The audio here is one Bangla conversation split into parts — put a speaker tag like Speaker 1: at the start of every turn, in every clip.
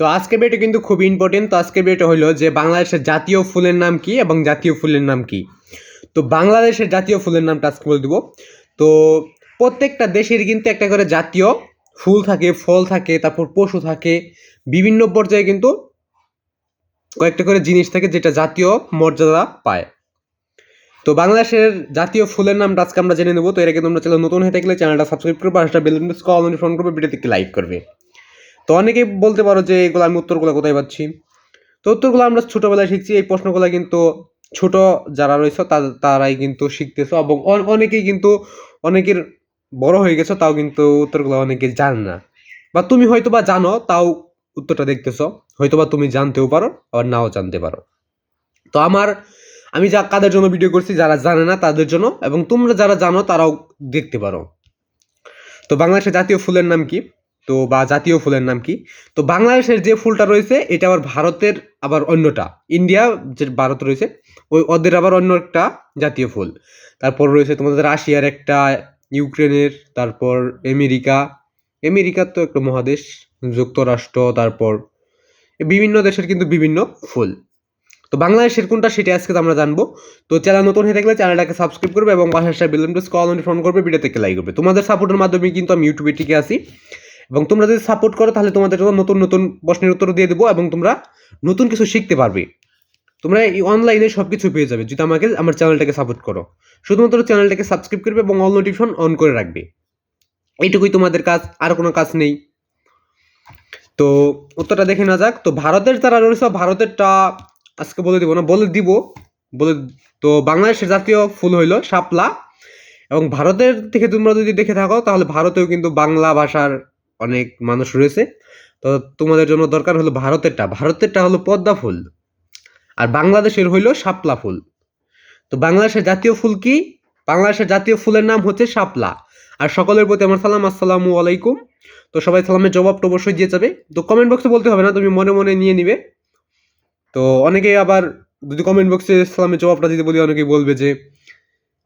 Speaker 1: তো আজকের ভিডিওটা কিন্তু খুব ইম্পর্টেন্ট তো আজকের ভিডিওটা হলো যে বাংলাদেশের জাতীয় ফুলের নাম কি এবং জাতীয় ফুলের নাম কি? তো বাংলাদেশের জাতীয় ফুলের নামটা আজকে বলে দেবো। তো প্রত্যেকটা দেশের কিন্তু একটা করে জাতীয় ফুল থাকে, ফল থাকে, তারপর পশু থাকে, বিভিন্ন পর্যায়ে কিন্তু কয়েকটা করে জিনিস থাকে যেটা জাতীয় মর্যাদা পায়। তো বাংলাদেশের জাতীয় ফুলের নামটা আজকে আমরা জেনে নেব। তো এর আগে তোমরা চ্যানেল নতুন হয়ে থাকলে চ্যানেলটা সাবস্ক্রাইব করবে আর সেটা বেলুন ফোন করবে, ভিডিওতে একটি লাইক করবে। তো অনেকেই বলতে পারো যে এগুলো আমি উত্তরগুলো কোথায় পাচ্ছি? তো উত্তরগুলো আমরা ছোটোবেলায় শিখছি, এই প্রশ্নগুলো কিন্তু ছোট যারা রয়েছে তারাই কিন্তু শিখতেছো এবং অনেকেই কিন্তু অনেকের বড় হয়ে গেছো তাও কিন্তু উত্তরগুলো অনেকে জানে না। বা তুমি হয়তো বা জানো, তাও উত্তরটা দেখতেছো। হয়তো বা তুমি জানতেও পারো, আবার নাও জানতে পারো। তো আমার, আমি যা, কাদের জন্য ভিডিও করছি, যারা জানে না তাদের জন্য এবং তোমরা যারা জানো তারাও দেখতে পারো। তো বাংলাদেশের জাতীয় ফুলের নাম কি? তো বা জাতীয় ফুলের নাম কি? তো বাংলাদেশের যে ফুলটা রয়েছে, এটা আবার ভারতের আবার অন্যটা। ইন্ডিয়া যে ভারত রয়েছে, ওই ওদের আবার অন্য একটা জাতীয় ফুল। তারপর রয়েছে তোমাদের রাশিয়ার একটা, ইউক্রেনের, তারপর আমেরিকা। আমেরিকার তো একটা মহাদেশ, যুক্তরাষ্ট্র, তারপর বিভিন্ন দেশের কিন্তু বিভিন্ন ফুল। তো বাংলাদেশের কোনটা সেটা আজকে আমরা জানব। তো চ্যানেল নতুন হয়ে থাকলে চ্যানেলটাকে সাবস্ক্রাইব করবে এবং পাশে বেলুন প্রেস কল ফোন করবে ভিডিও থেকে লাইক করবে। তোমাদের সাপোর্টের মাধ্যমে কিন্তু আমি ইউটিউবে টিকে আসি এবং তোমরা যদি সাপোর্ট করো, তাহলে তোমাদের নতুন নতুন প্রশ্নের উত্তর দিয়ে দেবো এবং তোমরা নতুন কিছু শিখতে পারবে। তোমরা এই অনলাইনে সব কিছু পেয়ে যাবে। যদি আমাকে, আমার চ্যানেলটাকে সাপোর্ট করো। শুধুমাত্র চ্যানেলটাকে সাবস্ক্রাইব করবে এবং অল নোটিফিকেশন অন করে রাখবে। এইটুকুই তোমাদের কাজ, আর কোনো কাজ নেই। তো উত্তরটা দেখে না যাক। তো ভারতের যারা রয়েছে, ভারতেরটা আজকে বলে দিব না, বলে দিব। বলে তো বাংলাদেশের জাতীয় ফুল হইল শাপলা। এবং ভারতের থেকে তোমরা যদি দেখে থাকো, তাহলে ভারতেও কিন্তু বাংলা ভাষার অনেক মানুষ রয়েছে। তো তোমাদের জন্য দরকার হলো ভারতেরটা। ভারতেরটা হলো পদ্মা ফুল আর বাংলাদেশের হইল শাপলা ফুল। তো বাংলাদেশের জাতীয় ফুল কি? বাংলাদেশের জাতীয় ফুলের নাম হচ্ছে শাপলা। আর সকলের প্রতি আমার সালাম, আসসালামু আলাইকুম। তো সবাই সালামের জবাবটা অবশ্যই দিয়ে যাবে। তো কমেন্ট বক্সে বলতে হবে না, তুমি মনে মনে নিয়ে নিবে। তো অনেকেই আবার যদি কমেন্ট বক্সে সালামের জবাবটা দিতে বলি, অনেকেই বলবে যে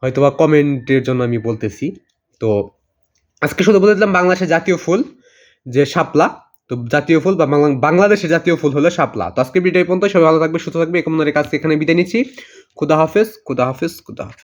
Speaker 1: হয়তো বা কমেন্টের জন্য আমি বলতেছি। তো আজকে শুধু বলে দিলাম বাংলাদেশের জাতীয় ফুল। যে শাপলা, তো জাতীয় ফুল বা বাংলা বাংলাদেশের জাতীয় ফুল হলো শাপলা। তো আজকে ভিডিও পর্যন্ত সবাই ভালো থাকবে সুস্থ থাকবে এখন কাছে এখানে বিদায় নিচ্ছি। খুদা হাফেজ খুদা হাফেজ খুদা হাফেজ।